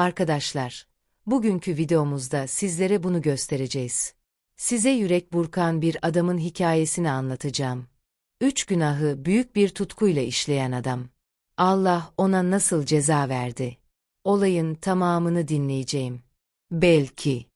Arkadaşlar, bugünkü videomuzda sizlere bunu göstereceğiz. Size yürek burkan bir adamın hikayesini anlatacağım. Üç günahı büyük bir tutkuyla işleyen adam. Allah ona nasıl ceza verdi? Olayın tamamını dinleyeceğim. Belki.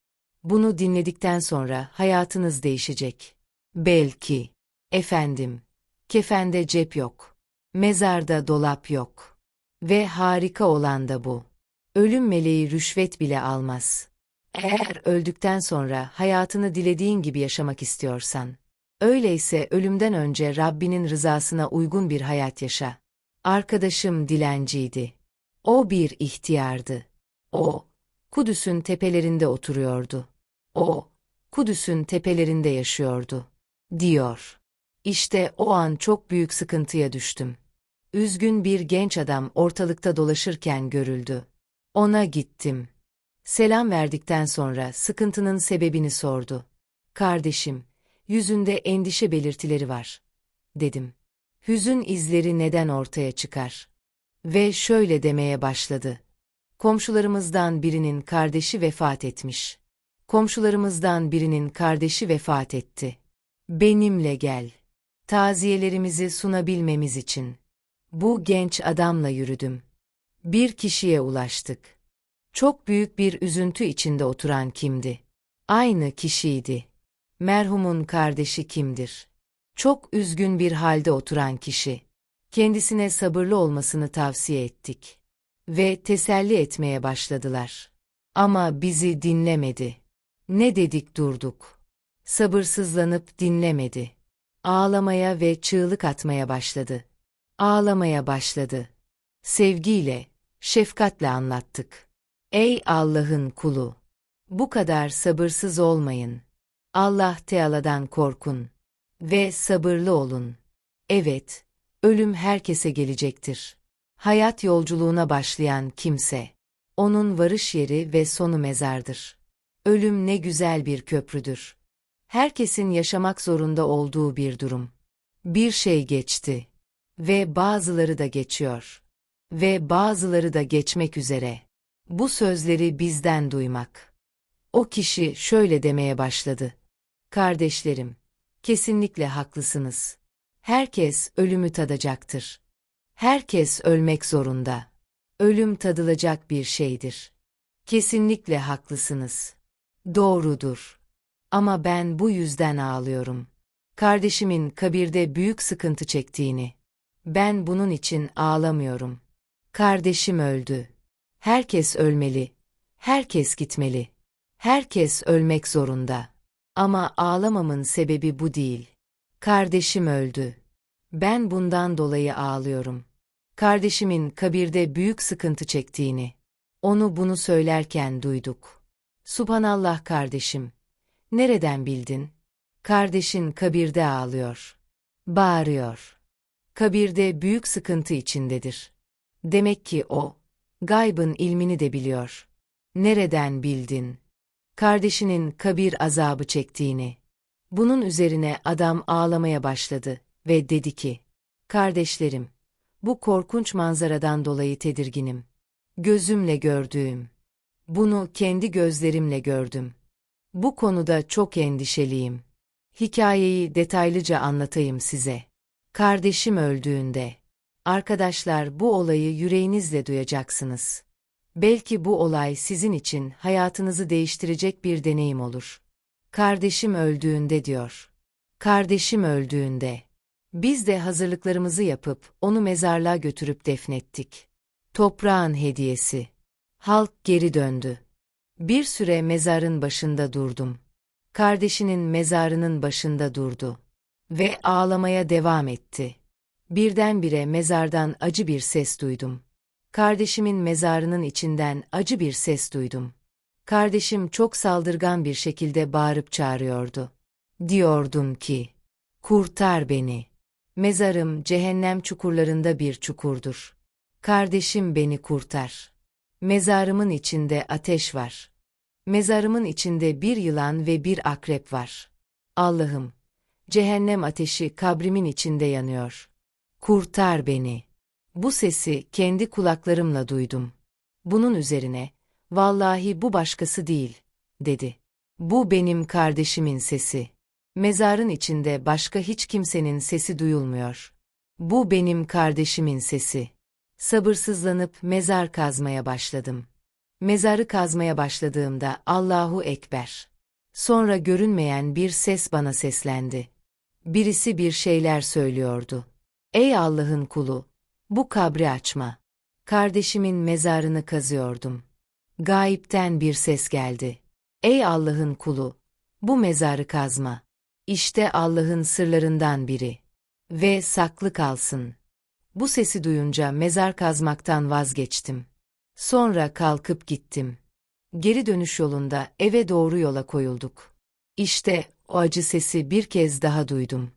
Bunu dinledikten sonra hayatınız değişecek. Belki. Efendim. Kefende cep yok. Mezarda dolap yok. Ve harika olan da bu. Ölüm meleği rüşvet bile almaz. Eğer öldükten sonra hayatını dilediğin gibi yaşamak istiyorsan, öyleyse ölümden önce Rabbinin rızasına uygun bir hayat yaşa. Arkadaşım dilenciydi. O bir ihtiyardı. O, Kudüs'ün tepelerinde oturuyordu. O, Kudüs'ün tepelerinde yaşıyordu. Diyor. İşte o an çok büyük sıkıntıya düştüm. Üzgün bir genç adam ortalıkta dolaşırken görüldü. Ona gittim. Selam verdikten sonra sıkıntının sebebini sordu. Kardeşim, yüzünde endişe belirtileri var. Dedim. Hüzün izleri neden ortaya çıkar? Ve şöyle demeye başladı. Komşularımızdan birinin kardeşi vefat etmiş. Komşularımızdan birinin kardeşi vefat etti. Benimle gel. Taziyelerimizi sunabilmemiz için. Bu genç adamla yürüdüm. Bir kişiye ulaştık. Çok büyük bir üzüntü içinde oturan kimdi? Aynı kişiydi. Merhumun kardeşi kimdir? Çok üzgün bir halde oturan kişi. Kendisine sabırlı olmasını tavsiye ettik. Ve teselli etmeye başladılar. Ama bizi dinlemedi. Ne dedik durduk. Sabırsızlanıp dinlemedi. Ağlamaya ve çığlık atmaya başladı. Ağlamaya başladı. Sevgiyle, şefkatle anlattık. Ey Allah'ın kulu! Bu kadar sabırsız olmayın. Allah Teala'dan korkun. Ve sabırlı olun. Evet, ölüm herkese gelecektir. Hayat yolculuğuna başlayan kimse, onun varış yeri ve sonu mezardır. Ölüm ne güzel bir köprüdür. Herkesin yaşamak zorunda olduğu bir durum. Bir şey geçti. Ve bazıları da geçiyor. Ve bazıları da geçmek üzere. Bu sözleri bizden duymak. O kişi şöyle demeye başladı. Kardeşlerim, kesinlikle haklısınız. Herkes ölümü tadacaktır. Herkes ölmek zorunda. Ölüm tadılacak bir şeydir. Kesinlikle haklısınız. Doğrudur. Ama ben bu yüzden ağlıyorum. Kardeşimin kabirde büyük sıkıntı çektiğini. Ben bunun için ağlamıyorum. Kardeşim öldü. Herkes ölmeli. Herkes gitmeli. Herkes ölmek zorunda. Ama ağlamamın sebebi bu değil. Kardeşim öldü. Ben bundan dolayı ağlıyorum. Kardeşimin kabirde büyük sıkıntı çektiğini. Onu bunu söylerken duyduk. Subhanallah kardeşim. Nereden bildin? Kardeşin kabirde ağlıyor. Bağırıyor. Kabirde büyük sıkıntı içindedir. Demek ki o, gaybın ilmini de biliyor. Nereden bildin? Kardeşinin kabir azabı çektiğini. Bunun üzerine adam ağlamaya başladı ve dedi ki, Kardeşlerim, bu korkunç manzaradan dolayı tedirginim. Gözümle gördüğüm. Bunu kendi gözlerimle gördüm. Bu konuda çok endişeliyim. Hikayeyi detaylıca anlatayım size. Kardeşim öldüğünde. Arkadaşlar bu olayı yüreğinizle duyacaksınız. Belki bu olay sizin için hayatınızı değiştirecek bir deneyim olur. Kardeşim öldüğünde diyor. Kardeşim öldüğünde. Biz de hazırlıklarımızı yapıp onu mezarlığa götürüp defnettik. Toprağın hediyesi. Halk geri döndü. Bir süre mezarın başında durdum. Kardeşinin mezarının başında durdu. Ve ağlamaya devam etti. Birdenbire mezardan acı bir ses duydum. Kardeşimin mezarının içinden acı bir ses duydum. Kardeşim çok saldırgan bir şekilde bağırıp çağırıyordu. Diyordum ki, kurtar beni. Mezarım cehennem çukurlarında bir çukurdur. Kardeşim beni kurtar. Mezarımın içinde ateş var. Mezarımın içinde bir yılan ve bir akrep var. Allah'ım, cehennem ateşi kabrimin içinde yanıyor. Kurtar beni. Bu sesi kendi kulaklarımla duydum. Bunun üzerine, Vallahi bu başkası değil, dedi. Bu benim kardeşimin sesi. Mezarın içinde başka hiç kimsenin sesi duyulmuyor. Bu benim kardeşimin sesi. Sabırsızlanıp mezar kazmaya başladım. Mezarı kazmaya başladığımda Allahu Ekber. Sonra görünmeyen bir ses bana seslendi. Birisi bir şeyler söylüyordu. Ey Allah'ın kulu, bu kabri açma. Kardeşimin mezarını kazıyordum. Gayipten bir ses geldi. Ey Allah'ın kulu, bu mezarı kazma. İşte Allah'ın sırlarından biri. Ve saklı kalsın. Bu sesi duyunca mezar kazmaktan vazgeçtim. Sonra kalkıp gittim. Geri dönüş yolunda eve doğru yola koyulduk. İşte o acı sesi bir kez daha duydum.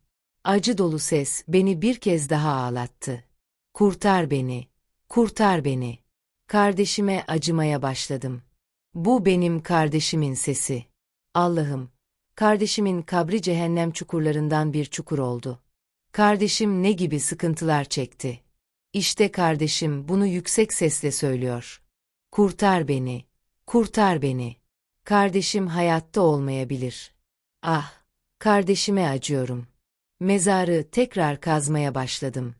Acı dolu ses beni bir kez daha ağlattı. Kurtar beni, kurtar beni. Kardeşime acımaya başladım. Bu benim kardeşimin sesi. Allah'ım, kardeşimin kabri cehennem çukurlarından bir çukur oldu. Kardeşim ne gibi sıkıntılar çekti. İşte kardeşim bunu yüksek sesle söylüyor. Kurtar beni, kurtar beni. Kardeşim hayatta olmayabilir. Ah, kardeşime acıyorum. Mezarı tekrar kazmaya başladım.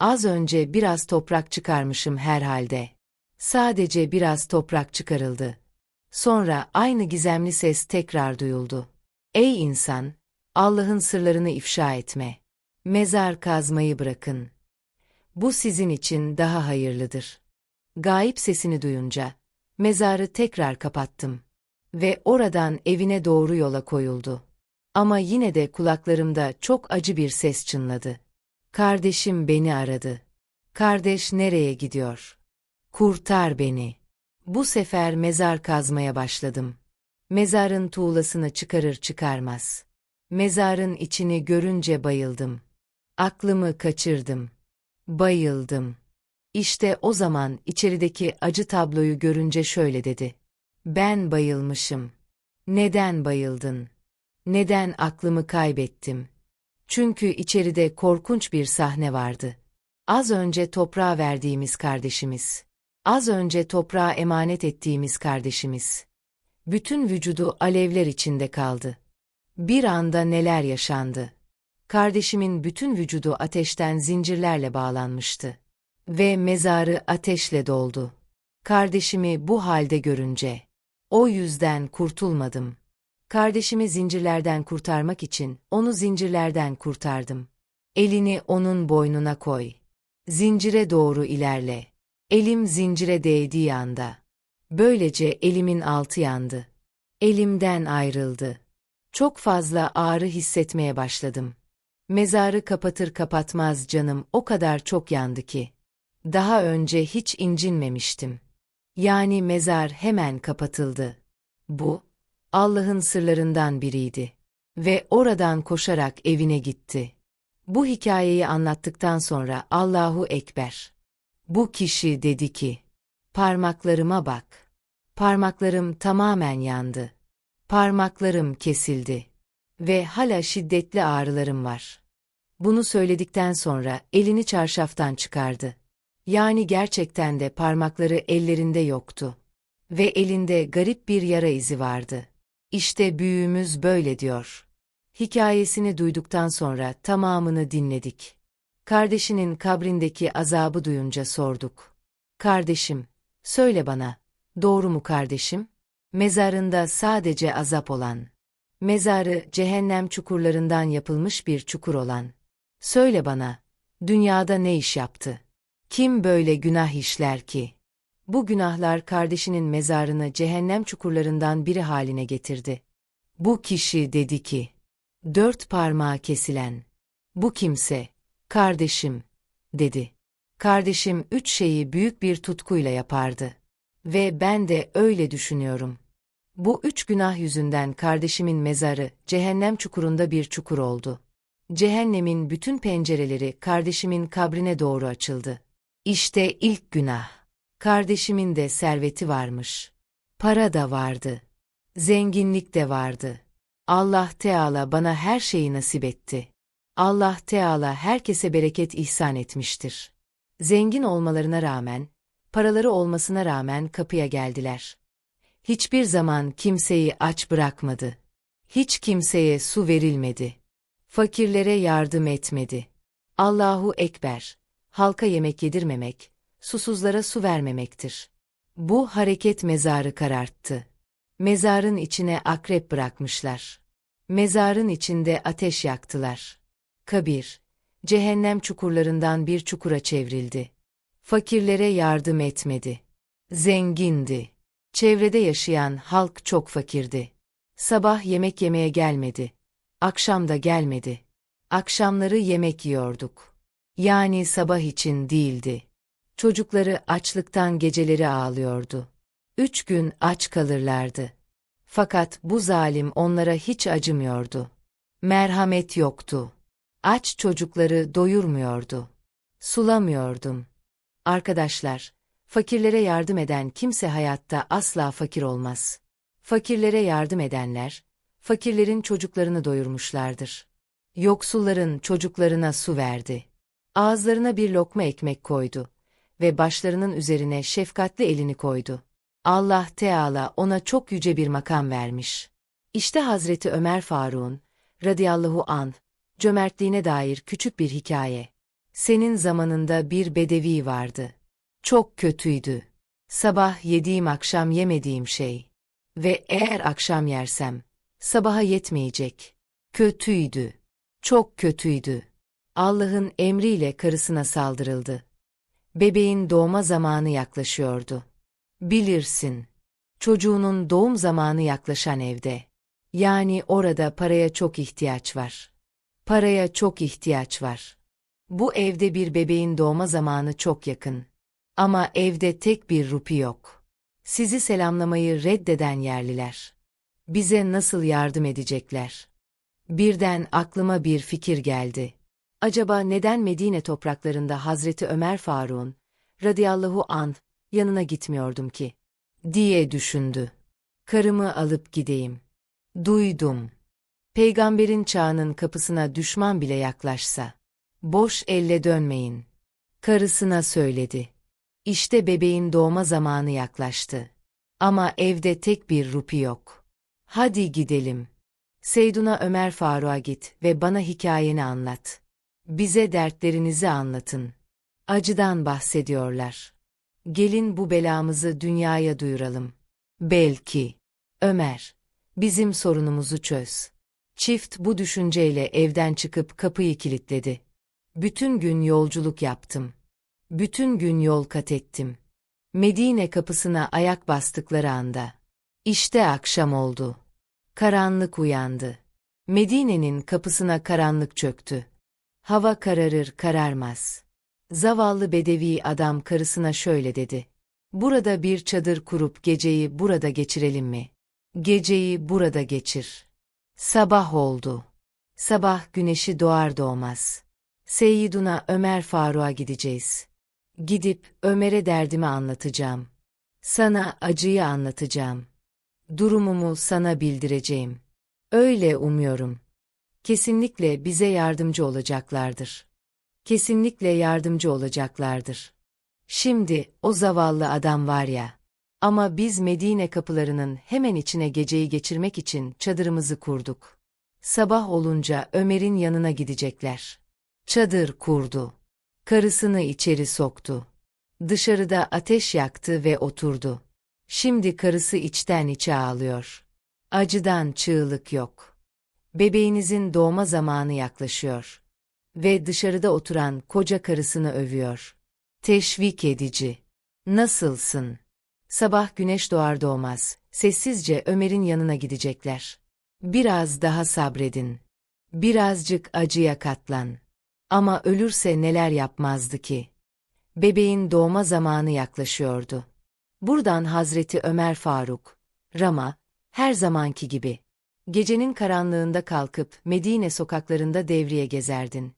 Az önce biraz toprak çıkarmışım herhalde. Sadece biraz toprak çıkarıldı. Sonra aynı gizemli ses tekrar duyuldu. Ey insan, Allah'ın sırlarını ifşa etme. Mezar kazmayı bırakın. Bu sizin için daha hayırlıdır. Gayip sesini duyunca, mezarı tekrar kapattım. Ve oradan evine doğru yola koyuldu. Ama yine de kulaklarımda çok acı bir ses çınladı. Kardeşim beni aradı. Kardeş nereye gidiyor? Kurtar beni. Bu sefer mezar kazmaya başladım. Mezarın tuğlasını çıkarır çıkarmaz. Mezarın içini görünce bayıldım. Aklımı kaçırdım. Bayıldım. İşte o zaman içerideki acı tabloyu görünce şöyle dedi. Ben bayılmışım. Neden bayıldın? Neden aklımı kaybettim? Çünkü içeride korkunç bir sahne vardı. Az önce toprağa verdiğimiz kardeşimiz. Az önce toprağa emanet ettiğimiz kardeşimiz. Bütün vücudu alevler içinde kaldı. Bir anda neler yaşandı? Kardeşimin bütün vücudu ateşten zincirlerle bağlanmıştı. Ve mezarı ateşle doldu. Kardeşimi bu halde görünce, o yüzden kurtulmadım. Kardeşimi zincirlerden kurtarmak için onu zincirlerden kurtardım. Elini onun boynuna koy. Zincire doğru ilerle. Elim zincire değdiği anda. Böylece elimin altı yandı. Elimden ayrıldı. Çok fazla ağrı hissetmeye başladım. Mezarı kapatır kapatmaz canım o kadar çok yandı ki. Daha önce hiç incinmemiştim. Yani mezar hemen kapatıldı. Bu, Allah'ın sırlarından biriydi. Ve oradan koşarak evine gitti. Bu hikayeyi anlattıktan sonra Allahu Ekber. Bu kişi dedi ki, parmaklarıma bak. Parmaklarım tamamen yandı. Parmaklarım kesildi. Ve hala şiddetli ağrılarım var. Bunu söyledikten sonra elini çarşaftan çıkardı. Yani gerçekten de parmakları ellerinde yoktu. Ve elinde garip bir yara izi vardı. İşte büyüğümüz böyle diyor. Hikayesini duyduktan sonra tamamını dinledik. Kardeşinin kabrindeki azabı duyunca sorduk. Kardeşim, söyle bana, doğru mu kardeşim? Mezarında sadece azap olan. Mezarı cehennem çukurlarından yapılmış bir çukur olan. Söyle bana, dünyada ne iş yaptı? Kim böyle günah işler ki? Bu günahlar kardeşinin mezarını cehennem çukurlarından biri haline getirdi. Bu kişi dedi ki, dört parmağı kesilen. Bu kimse, kardeşim, dedi. Kardeşim üç şeyi büyük bir tutkuyla yapardı. Ve ben de öyle düşünüyorum. Bu üç günah yüzünden kardeşimin mezarı cehennem çukurunda bir çukur oldu. Cehennemin bütün pencereleri kardeşimin kabrine doğru açıldı. İşte ilk günah. Kardeşimin de serveti varmış. Para da vardı. Zenginlik de vardı. Allah Teala bana her şeyi nasip etti. Allah Teala herkese bereket ihsan etmiştir. Zengin olmalarına rağmen, paraları olmasına rağmen kapıya geldiler. Hiçbir zaman kimseyi aç bırakmadı. Hiç kimseye su verilmedi. Fakirlere yardım etmedi. Allahu Ekber. Halka yemek yedirmemek, susuzlara su vermemektir. Bu hareket mezarı kararttı. Mezarın içine akrep bırakmışlar. Mezarın içinde ateş yaktılar. Kabir, cehennem çukurlarından bir çukura çevrildi. Fakirlere yardım etmedi. Zengindi. Çevrede yaşayan halk çok fakirdi. Sabah yemek yemeye gelmedi. Akşam da gelmedi. Akşamları yemek yiyorduk. Yani sabah için değildi. Çocukları açlıktan geceleri ağlıyordu. Üç gün aç kalırlardı. Fakat bu zalim onlara hiç acımıyordu. Merhamet yoktu. Aç çocukları doyurmuyordu. Sulamıyordum. Arkadaşlar, fakirlere yardım eden kimse hayatta asla fakir olmaz. Fakirlere yardım edenler, fakirlerin çocuklarını doyurmuşlardır. Yoksulların çocuklarına su verdi. Ağızlarına bir lokma ekmek koydu ve başlarının üzerine şefkatli elini koydu. Allah Teala ona çok yüce bir makam vermiş. İşte Hazreti Ömer Faruk'un, radıyallahu an, cömertliğine dair küçük bir hikaye. Senin zamanında bir bedevi vardı. Çok kötüydü. Sabah yediğim akşam yemediğim şey. Ve eğer akşam yersem, sabaha yetmeyecek. Kötüydü. Çok kötüydü. Allah'ın emriyle karısına saldırıldı. Bebeğin doğma zamanı yaklaşıyordu. Bilirsin. Çocuğunun doğum zamanı yaklaşan evde. Yani orada paraya çok ihtiyaç var. Paraya çok ihtiyaç var. Bu evde bir bebeğin doğma zamanı çok yakın. Ama evde tek bir rupi yok. Sizi selamlamayı reddeden yerliler. Bize nasıl yardım edecekler? Birden aklıma bir fikir geldi. Acaba neden Medine topraklarında Hazreti Ömer Faruk'un, radıyallahu an yanına gitmiyordum ki? diye düşündü. Karımı alıp gideyim. Duydum. Peygamberin çağının kapısına düşman bile yaklaşsa, boş elle dönmeyin. Karısına söyledi. İşte bebeğin doğma zamanı yaklaştı. Ama evde tek bir rupi yok. Hadi gidelim. Seyduna Ömer Faruk'a git ve bana hikayeni anlat. Bize dertlerinizi anlatın. Acıdan bahsediyorlar. Gelin bu belamızı dünyaya duyuralım. Belki. Ömer, bizim sorunumuzu çöz. Çift bu düşünceyle evden çıkıp kapıyı kilitledi. Bütün gün yolculuk yaptım. Bütün gün yol kat ettim. Medine kapısına ayak bastıkları anda. İşte akşam oldu. Karanlık uyandı. Medine'nin kapısına karanlık çöktü. Hava kararır kararmaz. Zavallı bedevi adam karısına şöyle dedi. Burada bir çadır kurup geceyi burada geçirelim mi? Geceyi burada geçir. Sabah oldu. Sabah güneşi doğar doğmaz. Seyyiduna Ömer Faruk'a gideceğiz. Gidip Ömer'e derdimi anlatacağım. Sana acıyı anlatacağım. Durumumu sana bildireceğim. Öyle umuyorum. Kesinlikle bize yardımcı olacaklardır. Kesinlikle yardımcı olacaklardır. Şimdi o zavallı adam var ya. Ama biz Medine kapılarının hemen içine geceyi geçirmek için çadırımızı kurduk. Sabah olunca Ömer'in yanına gidecekler. Çadır kurdu. Karısını içeri soktu. Dışarıda ateş yaktı ve oturdu. Şimdi karısı içten içe ağlıyor. Acıdan çığlık yok. Bebeğinizin doğma zamanı yaklaşıyor. Ve dışarıda oturan koca karısını övüyor. Teşvik edici. Nasılsın? Sabah güneş doğar doğmaz, sessizce Ömer'in yanına gidecekler. Biraz daha sabredin. Birazcık acıya katlan. Ama ölürse neler yapmazdı ki? Bebeğin doğma zamanı yaklaşıyordu. Buradan Hazreti Ömer Faruk, Rama, her zamanki gibi. Gecenin karanlığında kalkıp Medine sokaklarında devriye gezerdin.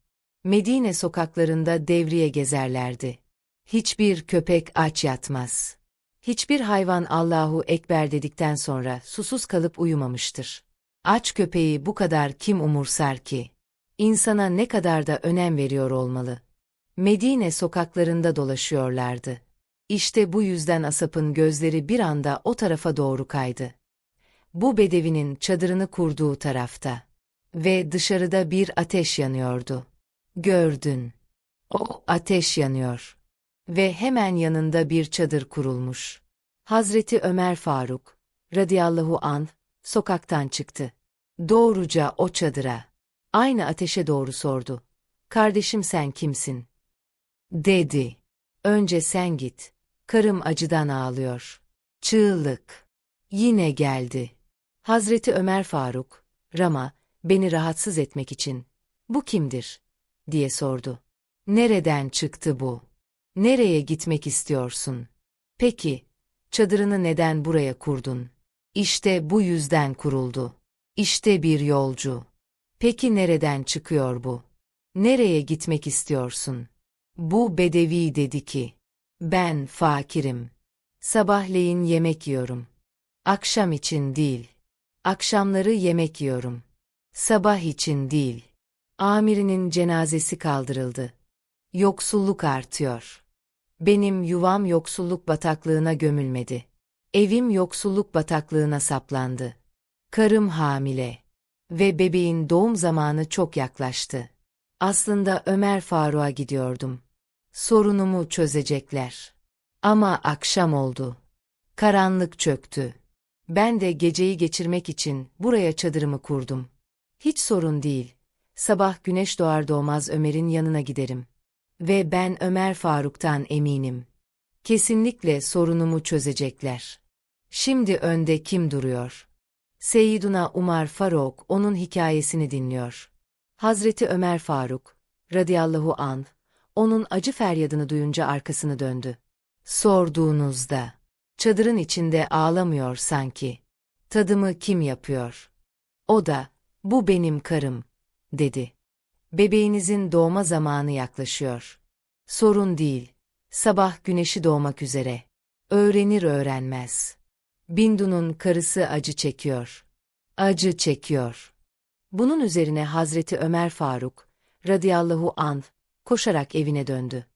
Medine sokaklarında devriye gezerlerdi. Hiçbir köpek aç yatmaz. Hiçbir hayvan Allahu Ekber dedikten sonra susuz kalıp uyumamıştır. Aç köpeği bu kadar kim umursar ki? İnsana ne kadar da önem veriyor olmalı. Medine sokaklarında dolaşıyorlardı. İşte bu yüzden Asap'ın gözleri bir anda o tarafa doğru kaydı. Bu bedevinin çadırını kurduğu tarafta. Ve dışarıda bir ateş yanıyordu. Gördün. O ateş yanıyor. Ve hemen yanında bir çadır kurulmuş. Hazreti Ömer Faruk, radıyallahu an, sokaktan çıktı. Doğruca o çadıra. Aynı ateşe doğru sordu. Kardeşim sen kimsin? Dedi. Önce sen git. Karım acıdan ağlıyor. Çığlık. Yine geldi. Hazreti Ömer Faruk, Rama, beni rahatsız etmek için. Bu kimdir? diye sordu. Nereden çıktı bu? Nereye gitmek istiyorsun? Peki, çadırını neden buraya kurdun? İşte bu yüzden kuruldu. İşte bir yolcu. Peki nereden çıkıyor bu? Nereye gitmek istiyorsun? Bu bedevi dedi ki, ben fakirim. Sabahleyin yemek yiyorum. Akşam için değil. Akşamları yemek yiyorum. Sabah için değil. Amirinin cenazesi kaldırıldı. Yoksulluk artıyor. Benim yuvam yoksulluk bataklığına gömülmedi. Evim yoksulluk bataklığına saplandı. Karım hamile. Ve bebeğin doğum zamanı çok yaklaştı. Aslında Ömer Faruk'a gidiyordum. Sorunumu çözecekler. Ama akşam oldu. Karanlık çöktü. Ben de geceyi geçirmek için buraya çadırımı kurdum. Hiç sorun değil. Sabah güneş doğar doğmaz Ömer'in yanına giderim. Ve ben Ömer Faruk'tan eminim. Kesinlikle sorunumu çözecekler. Şimdi önde kim duruyor? Seyyiduna Umar Faruk onun hikayesini dinliyor. Hazreti Ömer Faruk, radıyallahu anh, onun acı feryadını duyunca arkasını döndü. Sorduğunuzda, çadırın içinde ağlamıyor sanki. Tadımı kim yapıyor? O da, bu benim karım, dedi. Bebeğinizin doğma zamanı yaklaşıyor. Sorun değil, sabah güneşi doğmak üzere. Öğrenir öğrenmez. Bindu'nun karısı acı çekiyor. Acı çekiyor. Bunun üzerine Hazreti Ömer Faruk, radıyallahu anh, koşarak evine döndü.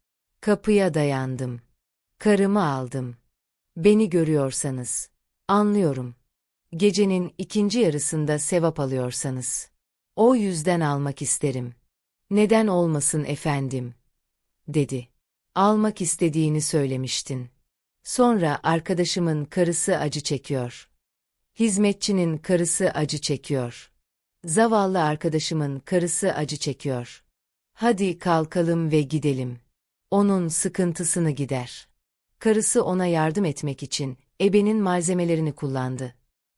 Kapıya dayandım. Karımı aldım. Beni görüyorsanız, anlıyorum. Gecenin ikinci yarısında sevap alıyorsanız. O yüzden almak isterim. Neden olmasın efendim? dedi. Almak istediğini söylemiştin. Sonra arkadaşımın karısı acı çekiyor. Hizmetçinin karısı acı çekiyor. Zavallı arkadaşımın karısı acı çekiyor. Hadi kalkalım ve gidelim. Onun sıkıntısını gider. Karısı ona yardım etmek için ebenin malzemelerini kullandı.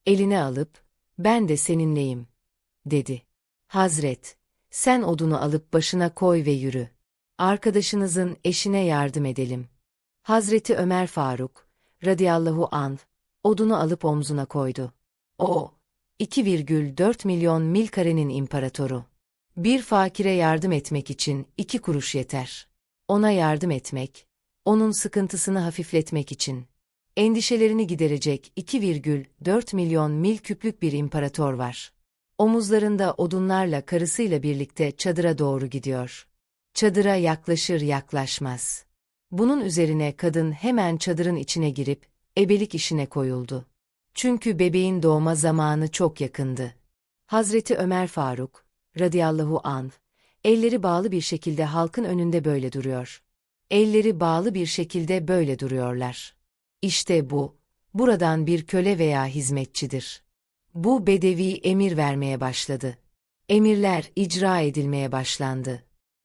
Eline alıp, ben de seninleyim, dedi. Hazret, sen odunu alıp başına koy ve yürü. Arkadaşınızın eşine yardım edelim. Hazreti Ömer Faruk, radıyallahu anh, odunu alıp omzuna koydu. O, 2,4 milyon mil karenin imparatoru. Bir fakire yardım etmek için iki kuruş yeter. Ona yardım etmek, onun sıkıntısını hafifletmek için. Endişelerini giderecek 2,4 milyon mil küplük bir imparator var. Omuzlarında odunlarla karısıyla birlikte çadıra doğru gidiyor. Çadıra yaklaşır yaklaşmaz. Bunun üzerine kadın hemen çadırın içine girip, ebelik işine koyuldu. Çünkü bebeğin doğma zamanı çok yakındı. Hazreti Ömer Faruk, radıyallahu anh, elleri bağlı bir şekilde halkın önünde böyle duruyor. Elleri bağlı bir şekilde böyle duruyorlar. İşte bu, buradan bir köle veya hizmetçidir. Bu bedevi emir vermeye başladı. Emirler icra edilmeye başlandı.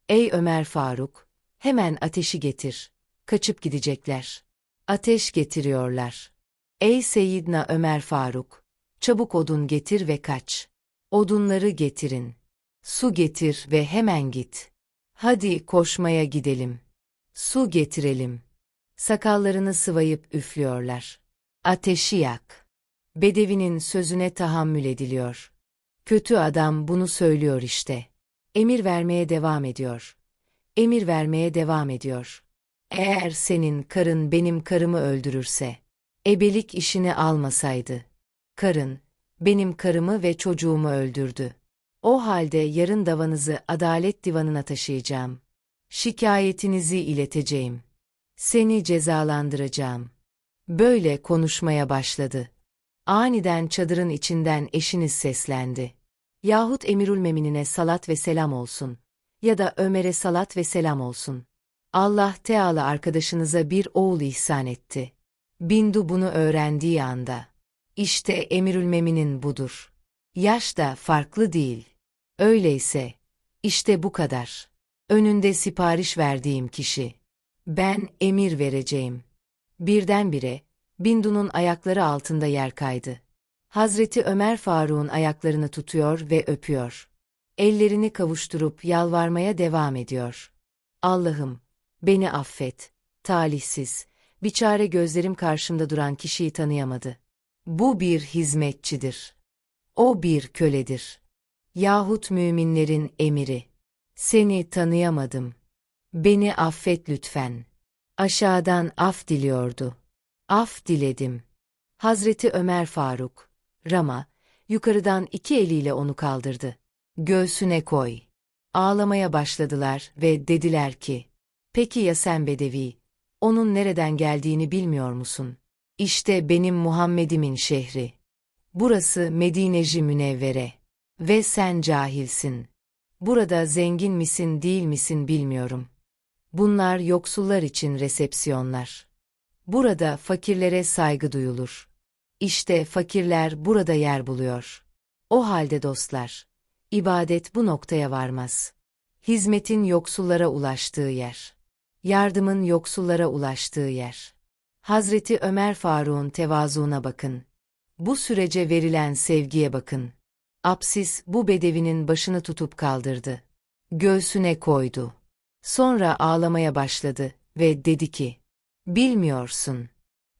Ey Ömer Faruk, hemen ateşi getir. Kaçıp gidecekler. Ateş getiriyorlar. Ey Seyyidna Ömer Faruk, çabuk odun getir ve kaç. Odunları getirin. Su getir ve hemen git. Hadi koşmaya gidelim. Su getirelim. Sakallarını sıvayıp üflüyorlar. Ateşi yak. Bedevinin sözüne tahammül ediliyor. Kötü adam bunu söylüyor işte. Emir vermeye devam ediyor. Emir vermeye devam ediyor. Eğer senin karın benim karımı öldürürse, ebelik işini almasaydı. Karın, benim karımı ve çocuğumu öldürdü. O halde yarın davanızı adalet divanına taşıyacağım. Şikayetinizi ileteceğim. Seni cezalandıracağım. Böyle konuşmaya başladı. Aniden çadırın içinden eşiniz seslendi. Yahut Emirülmeminine salat ve selam olsun. Ya da Ömer'e salat ve selam olsun. Allah Teala arkadaşınıza bir oğul ihsan etti. Bindu bunu öğrendiği anda. İşte Emirülmeminin budur. Yaş da farklı değil. Öyleyse, işte bu kadar. Önünde sipariş verdiğim kişi. Ben emir vereceğim. Birdenbire, Bindu'nun ayakları altında yer kaydı. Hazreti Ömer Faruk'un ayaklarını tutuyor ve öpüyor. Ellerini kavuşturup yalvarmaya devam ediyor. Allah'ım, beni affet, talihsiz, biçare gözlerim karşımda duran kişiyi tanıyamadı. Bu bir hizmetçidir. O bir köledir. Yahut müminlerin emiri. Seni tanıyamadım. Beni affet lütfen. Aşağıdan af diliyordu. Af diledim. Hazreti Ömer Faruk, Rama, yukarıdan iki eliyle onu kaldırdı. Göğsüne koy. Ağlamaya başladılar ve dediler ki, Peki ya sen Bedevi, onun nereden geldiğini bilmiyor musun? İşte benim Muhammed'imin şehri. Burası Medine-i Münevvere. Ve sen cahilsin. Burada zengin misin değil misin bilmiyorum. Bunlar yoksullar için resepsiyonlar. Burada fakirlere saygı duyulur. İşte fakirler burada yer buluyor. O halde dostlar, ibadet bu noktaya varmaz. Hizmetin yoksullara ulaştığı yer. Yardımın yoksullara ulaştığı yer. Hazreti Ömer Faruk'un tevazuuna bakın. Bu sürece verilen sevgiye bakın. Apsis bu bedevinin başını tutup kaldırdı. Göğsüne koydu. Sonra ağlamaya başladı ve dedi ki, Bilmiyorsun.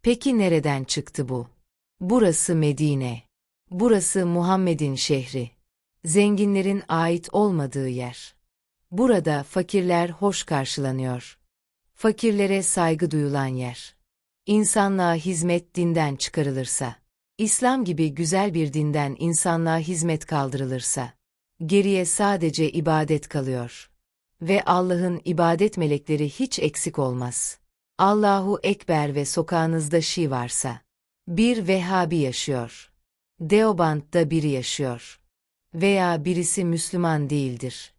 Peki nereden çıktı bu? Burası Medine. Burası Muhammed'in şehri. Zenginlerin ait olmadığı yer. Burada fakirler hoş karşılanıyor. Fakirlere saygı duyulan yer. İnsanlığa hizmet dinden çıkarılırsa, İslam gibi güzel bir dinden insanlığa hizmet kaldırılırsa, geriye sadece ibadet kalıyor. Ve Allah'ın ibadet melekleri hiç eksik olmaz. Allahu Ekber ve sokağınızda Şi varsa, bir Vehhabi yaşıyor. Deoband'da biri yaşıyor. Veya birisi Müslüman değildir.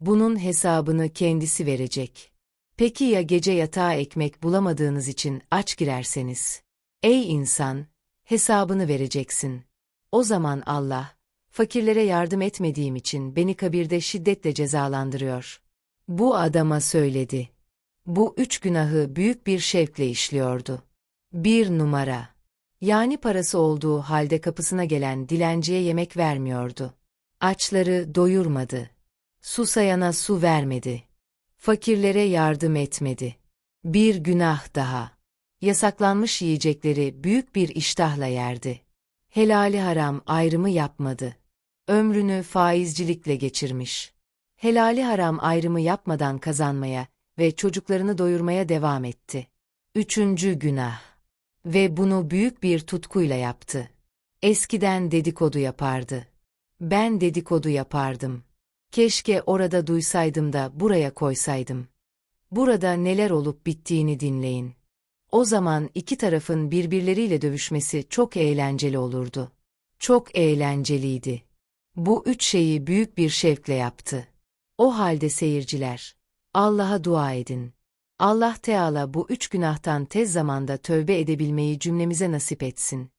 Bunun hesabını kendisi verecek. Peki ya gece yatağa ekmek bulamadığınız için aç girerseniz? Ey insan, hesabını vereceksin. O zaman Allah, fakirlere yardım etmediğim için beni kabirde şiddetle cezalandırıyor. Bu adama söyledi. Bu üç günahı büyük bir şevkle işliyordu. Bir numara. Yani parası olduğu halde kapısına gelen dilenciye yemek vermiyordu. Açları doyurmadı. Susayana su vermedi. Fakirlere yardım etmedi. Bir günah daha. Yasaklanmış yiyecekleri büyük bir iştahla yerdi. Helali haram ayrımı yapmadı. Ömrünü faizcilikle geçirmiş. Helali haram ayrımı yapmadan kazanmaya ve çocuklarını doyurmaya devam etti. Üçüncü günah. Ve bunu büyük bir tutkuyla yaptı. Eskiden dedikodu yapardı. Ben dedikodu yapardım. Keşke orada duysaydım da buraya koysaydım. Burada neler olup bittiğini dinleyin. O zaman iki tarafın birbirleriyle dövüşmesi çok eğlenceli olurdu. Çok eğlenceliydi. Bu üç şeyi büyük bir şevkle yaptı. O halde seyirciler, Allah'a dua edin. Allah Teala bu üç günahtan tez zamanda tövbe edebilmeyi cümlemize nasip etsin.